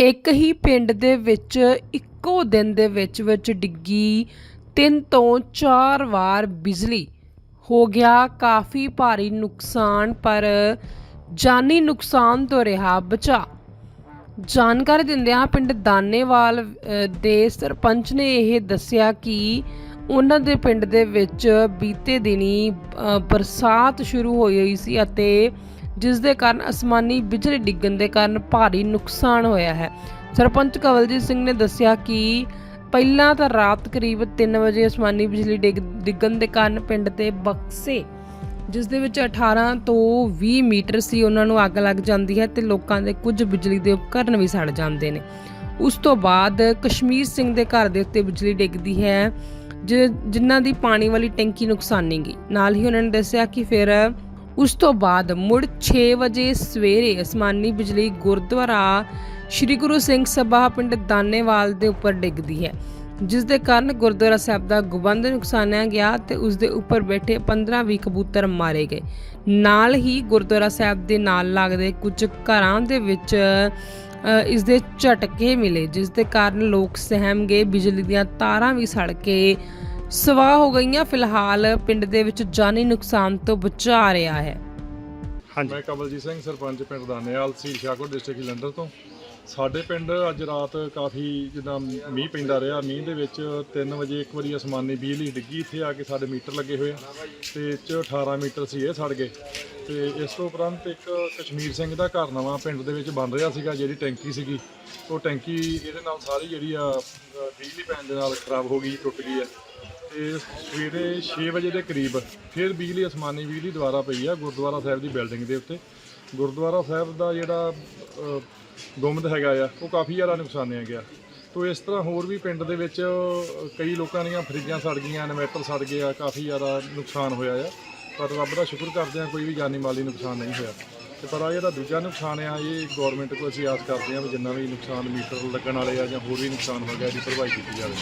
ਇੱਕ ਹੀ ਪਿੰਡ ਦੇ ਵਿੱਚ, ਇੱਕੋ ਦਿਨ ਦੇ ਵਿੱਚ ਵਿੱਚ ਡਿੱਗੀ, ਤਿੰਨ ਤੋਂ ਚਾਰ ਵਾਰ ਬਿਜਲੀ। ਹੋ ਗਿਆ ਕਾਫੀ ਭਾਰੀ ਨੁਕਸਾਨ, ਪਰ ਜਾਨੀ ਨੁਕਸਾਨ ਤੋਂ ਰਿਹਾ ਬਚਾ। ਜਾਣਕਾਰੀ ਦਿੰਦਿਆਂ ਪਿੰਡ ਦਾਨੇਵਾਲ ਦੇ ਸਰਪੰਚ ਨੇ ਇਹ ਦੱਸਿਆ ਕਿ ਉਹਨਾਂ ਦੇ ਪਿੰਡ ਦੇ ਵਿੱਚ ਬੀਤੇ ਦਿਨੀ ਬਰਸਾਤ ਸ਼ੁਰੂ ਹੋਈ ਹੋਈ ਸੀ ਅਤੇ ਜਿਸ ਦੇ ਕਾਰਨ ਅਸਮਾਨੀ ਬਿਜਲੀ ਡਿੱਗਣ ਦੇ ਕਾਰਨ ਭਾਰੀ ਨੁਕਸਾਨ ਹੋਇਆ ਹੈ। ਸਰਪੰਚ ਕਵਲਜੀਤ ਸਿੰਘ ਨੇ ਦੱਸਿਆ ਕਿ ਪਹਿਲਾਂ ਤਾਂ ਰਾਤ ਕਰੀਬ 3 ਵਜੇ ਅਸਮਾਨੀ ਬਿਜਲੀ ਡਿੱਗ- ਡਿੱਗਣ ਦੇ ਕਾਰਨ ਪਿੰਡ ਦੇ ਬਕਸੇ, ਜਿਸ ਦੇ ਵਿੱਚ 18 ਤੋਂ 20 ਮੀਟਰ ਸੀ, ਉਹਨਾਂ ਨੂੰ ਅੱਗ ਲੱਗ ਜਾਂਦੀ ਹੈ ਤੇ ਲੋਕਾਂ ਦੇ ਕੁਝ ਬਿਜਲੀ ਦੇ ਉਪਕਰਨ ਵੀ ਸੜ ਜਾਂਦੇ ਨੇ। ਉਸ ਤੋਂ ਬਾਅਦ ਕਸ਼ਮੀਰ ਸਿੰਘ ਦੇ ਘਰ ਦੇ ਉੱਤੇ ਬਿਜਲੀ ਡਿੱਗਦੀ ਹੈ ਜਿਨ੍ਹਾਂ ਦੀ ਪਾਣੀ ਵਾਲੀ ਟੈਂਕੀ ਨੁਕਸਾਨੀ ਗਈ। ਨਾਲ ਹੀ ਉਹਨਾਂ ਨੇ ਦੱਸਿਆ ਕਿ ਫਿਰ ਉਸ ਤੋਂ ਬਾਅਦ ਮੁੜ 6 ਵਜੇ ਸਵੇਰੇ ਅਸਮਾਨੀ ਬਿਜਲੀ ਗੁਰਦੁਆਰਾ ਸ਼੍ਰੀ ਗੁਰੂ ਸਿੰਘ ਸਭਾ ਪਿੰਡ ਦਾਨੇਵਾਲ ਦੇ ਉੱਪਰ ਡਿੱਗਦੀ ਹੈ ਜਿਸ ਦੇ ਕਾਰਨ ਗੁਰਦੁਆਰਾ ਸਾਹਿਬ ਦਾ ਗੁਬੰਦ ਨੁਕਸਾਨਿਆ ਗਿਆ ਤੇ ਉਸ ਦੇ ਉੱਪਰ ਬੈਠੇ 15-20 ਕਬੂਤਰ ਮਾਰੇ ਗਏ। ਨਾਲ ਹੀ ਗੁਰਦੁਆਰਾ ਸਾਹਿਬ ਦੇ ਨਾਲ ਲੱਗਦੇ ਕੁਝ ਘਰਾਂ ਦੇ ਵਿੱਚ ਅ, ਇਸ ਦੇ ਝਟਕੇ ਮਿਲੇ ਜਿਸ ਦੇ ਕਾਰਨ ਲੋਕ ਸਹਿਮ ਗਏ ਬਿਜਲੀ ਦੀਆਂ ਤਾਰਾਂ ਵੀ ਸੜ ਕੇ ਸਵਾਹ ਹੋ ਗਈਆਂ ਫਿਲਹਾਲ ਪਿੰਡ ਦੇ ਵਿੱਚ ਜਾਨੀ ਨੁਕਸਾਨ ਤੋਂ ਬਚਾ ਰਿਹਾ ਹੈ। ਹਾਂਜੀ। ਮੈਂ ਕਮਲਜੀਤ ਸਿੰਘ ਸਰਪੰਚ ਪਿੰਡ ਦਾਨੇਵਾਲ ਸੀ ਸ਼ਾਹਕੋਟ ਡਿਸਟ੍ਰਿਕਟ ਜਲੰਧਰ ਤੋਂ। ਸਾਡੇ ਪਿੰਡ ਅੱਜ ਰਾਤ ਕਾਫੀ ਜਿੱਦਾਂ ਮੀਂਹ ਪੈਂਦਾ ਰਿਹਾ। ਮੀਂਹ ਦੇ ਵਿੱਚ 3 ਵਜੇ ਇੱਕ ਵਾਰੀ ਅਸਮਾਨੀ ਬਿਜਲੀ ਡਿੱਗੀ ਇੱਥੇ ਆ ਕੇ ਸਾਡੇ ਮੀਟਰ ਲੱਗੇ ਹੋਏ ਆ। ਤੇ 'ਚ 18 ਮੀਟਰ ਸੀ ਇਹ ਸੜ ਗਏ। ਤੇ ਇਸ ਤੋਂ ਉਪਰੰਤ ਇੱਕ ਕਸ਼ਮੀਰ ਸਿੰਘ ਦਾ ਘਰ ਨਵਾਂ ਪਿੰਡ ਦੇ ਵਿੱਚ ਬਣ ਰਿਹਾ ਸੀਗਾ ਜਿਹੜੀ ਟੈਂਕੀ ਸੀਗੀ। ਉਹ ਟੈਂਕੀ ਇਹਦੇ ਨਾਲ ਸਾਰੀ ਜਿਹੜੀ ਆ ਬਿਜਲੀ ਪੈਣ ਦੇ ਨਾਲ ਖਰਾਬ ਹੋ ਗਈ ਟੁੱਟ ਗਈ ਆ। ਤੇ ਸਵੇਰੇ 6 ਵਜੇ ਦੇ ਕਰੀਬ ਫਿਰ ਬਿਜਲੀ ਅਸਮਾਨੀ ਬਿਜਲੀ ਦੁਆਰਾ ਪਈ ਆ ਗੁਰਦੁਆਰਾ ਸਾਹਿਬ ਦੀ ਬਿਲਡਿੰਗ ਦੇ ਉੱਤੇ। ਗੁਰਦੁਆਰਾ ਸਾਹਿਬ ਦਾ ਜਿਹੜਾ ਅ, ਗੁੰਮਦ ਹੈਗਾ ਆ ਉਹ ਕਾਫੀ ਜ਼ਿਆਦਾ ਨੁਕਸਾਨਿਆ ਗਿਆ। ਤੋ ਇਸ ਤਰ੍ਹਾਂ ਹੋਰ ਵੀ ਪਿੰਡ ਦੇ ਵਿੱਚ ਅ, ਕਈ ਲੋਕਾਂ ਦੀਆਂ ਫਰਿੱਜਾਂ ਸੜ ਗਈਆਂ ਇਨਵਰਟਰ ਸੜ ਗਏ ਆ ਕਾਫੀ ਜ਼ਿਆਦਾ ਨੁਕਸਾਨ ਹੋਇਆ ਆ। ਪਰ ਰੱਬ ਦਾ ਸ਼ੁਕਰ ਕਰਦੇ ਆ ਕੋਈ ਵੀ ਜਾਨੀ ਮਾਲੀ ਨੁਕਸਾਨ ਨਹੀਂ ਹੋਇਆ। ਤੇ ਪਰ ਆ ਜਿਹੜਾ ਦੂਜਾ ਨੁਕਸਾਨ ਆ ਇਹ ਗਵਰਨਮੈਂਟ ਕੋਲ ਅਸੀਂ ਆਸ ਕਰਦੇ ਆ ਵੀ ਜਿੰਨਾ ਵੀ ਨੁਕਸਾਨ ਮੀਟਰ ਲੱਗਣ ਵਾਲੇ ਆ ਜਾਂ ਹੋਰ ਵੀ ਨੁਕਸਾਨ ਹੋ ਗਿਆ ਇਹਦੀ ਭਰਪਾਈ ਕੀਤੀ ਜਾਵੇ।